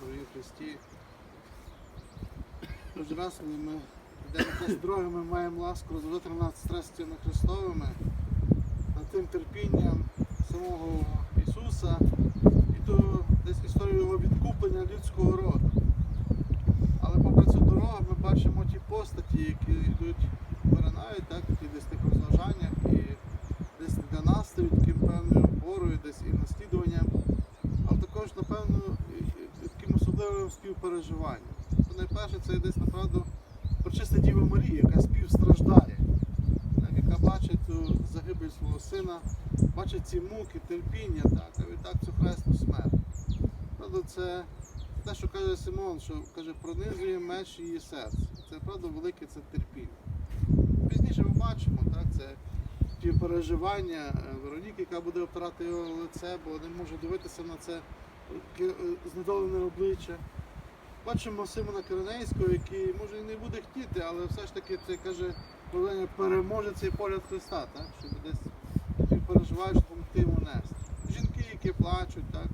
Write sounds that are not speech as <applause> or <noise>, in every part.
Дорогі Христі. Кожен раз, коли ми йдемо якоюсь дорогою, ми маємо ласку розвити над страстями Христовими, над тим терпінням самого Ісуса і ту десь історію його відкуплення людського роду. Але попри цю дорогу ми бачимо ті постаті, які йдуть, виринають, так, які десь тих розважаннях і десь для нас стають таким певною опорою, десь і наслідуванням, також, напевно, таким особливим співпереживанням. То найперше це десь направду причиста Діва Марія, яка співстраждає, яка бачить ту загибель свого сина, бачить ці муки, терпіння, так, а відтак цю хресну смерть. Правда, це те, що каже Симон, що каже, пронизує меч її серця. Це правда велике це терпіння. Пізніше ми бачимо, ті переживання е, Вероніки, яка буде обтирати його лице, бо не може дивитися на це е, знедолене обличчя. Бачимо Симона Киринейського, який може і не буде хотіти, але все ж таки це каже, переможе цей погляд Христа, так? щоб десь щоб допомогти йому нести. Жінки, які плачуть, так,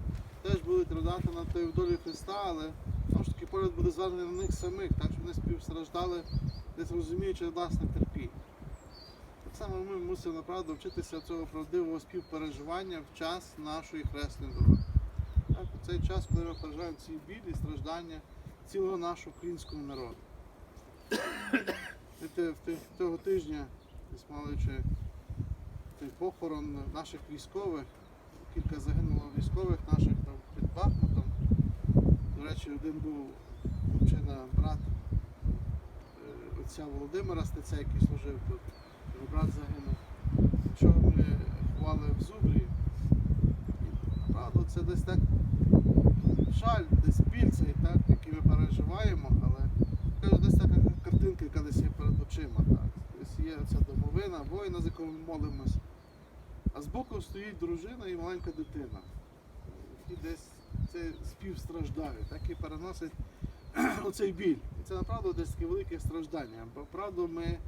теж будуть ридати на тої долі Христа, але знову ж таки погляд буде зведений на них самих, так, щоб вони співстраждали, десь розуміючи власне терпіння. Так само ми мусимо направду вчитися цього правдивого співпереживання в час нашої хресної дороги. Так, у цей час, ми переживаємо ці білі і страждання цілого нашого українського народу. Того тижня, десь маючи той похорон наших військових, кілька загинуло військових наших там під Бахмутом. До речі, один був вчина брат е, отця Володимира Стеця, який служив тут. Його брат загинув. Вчора ми ховали в Зубрі. Правда, це десь так жаль, десь біль так, який ми переживаємо, але кажу, десь така картинка, яка десь є перед очима. Так. Десь є ця домовина, воїна, з якого ми молимось. А збоку стоїть дружина і маленька дитина. І десь це співстраждають, так і переносить <clears throat> оцей біль. І це направду десь таке велике страждання. Бо правду ми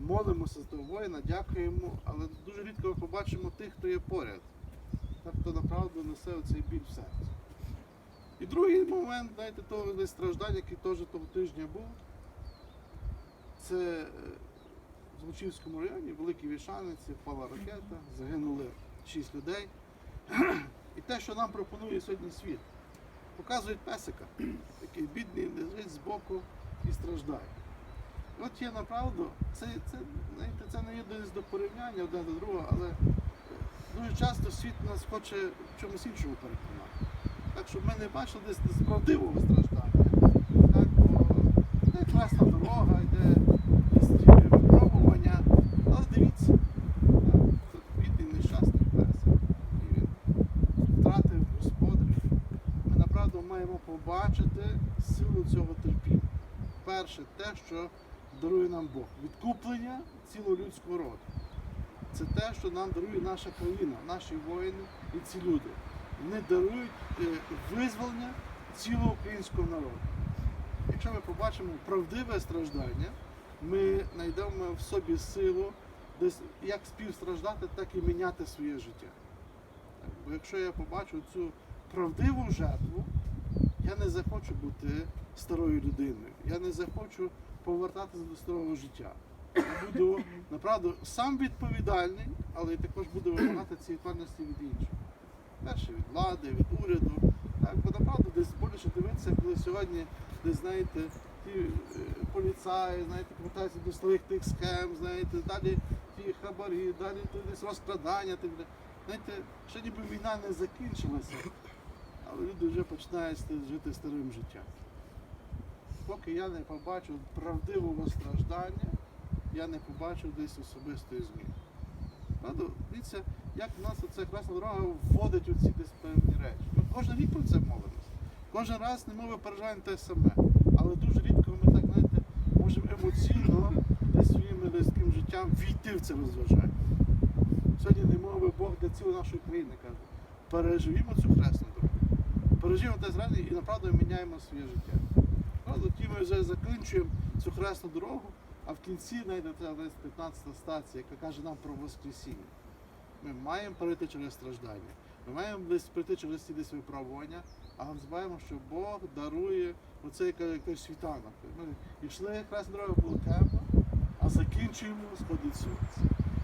молимося за того воїна, дякуємо, але дуже рідко ми побачимо тих, хто є поряд. Так, хто направду несе оцей біль в серці. І другий момент, знаєте, того страждання, який теж того тижня був, це е, в Злочівському районі, Великій Вішаниці, впала ракета, загинули шість людей. І те, що нам пропонує сьогодні світ, показують песика, який бідний лежить збоку і страждає. От є направду, це, це, знаєте, це не є до порівняння одне до другого, але дуже часто світ нас хоче в чомусь іншому переконати. Так, щоб ми не бачили десь з правдивого страждання. Так, йде красна дорога, йде випробування. Але дивіться, тут бідний нещасний песик. І він втратив господарів. Ми направду маємо побачити силу цього терпіння. Перше, те, що дарує нам Бог. Відкуплення цілого людського роду. Це те, що нам дарує наша країна, наші воїни і ці люди. Вони дарують е, визволення цілого українського народу. Якщо ми побачимо правдиве страждання, ми знайдемо в собі силу десь як співстраждати, так і міняти своє життя. Бо якщо я побачу цю правдиву жертву, я не захочу бути старою людиною. Я не захочу повертатися до старого життя. Я буду направду сам відповідальний, але також буду вимагати цієї відповідальності від інших. Перше від влади, від уряду. Так, бо направду десь боляче дивитися, коли сьогодні десь знаєте, ті е, поліцаї, знаєте, повертаються до старих тих схем, знаєте, далі ті хабарі, далі десь розкрадання. Знаєте, ще ніби війна не закінчилася, але люди вже починають жити старим життям. Поки я не побачу правдивого страждання, я не побачу десь особистої зміни. Правда, дивіться, як в нас оця красна дорога вводить у ці десь певні речі. Ми кожен рік про це молимося. Кожен раз не ми переживаємо те саме. Але дуже рідко ми так, знаєте, можемо емоційно десь своїм людським життям війти в це розважання. Сьогодні не мови Бог для цілої нашої країни каже. Переживімо цю хресну дорогу. Переживемо те зрання і направду міняємо своє життя. Ті ми вже закінчуємо цю хресну дорогу, а в кінці знайдете десь 15 стація, яка каже нам про Воскресіння. Ми маємо перейти через страждання. Ми маємо десь прийти через ці десь випробування, але не що Бог дарує оцей як як світанок. Ми йшли якраз дорога була темна, а закінчуємо сходить сонце.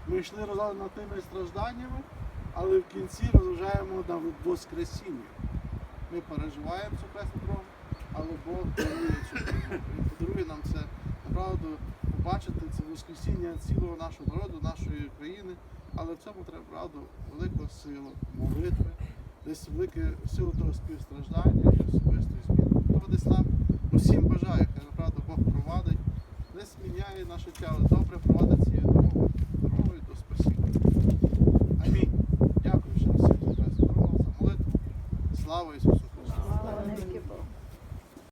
Ми йшли разом над тими стражданнями, але в кінці розважаємо на Воскресіння. Ми переживаємо цю красну дорогу, але Бог дарує цю. Він подарує нам це направду побачити це Воскресіння цілого нашого народу, нашої країни. Але в цьому треба правду велику силу молитви, десь велику силу того співстраждання і особистої зміни. Тому десь нам усім бажаю, хай направду Бог провадить, десь міняє наше тіло, добре провадить цією дорогою, дорогою до спасіння. Амінь. Дякую всім за за молитву. Слава Ісусу!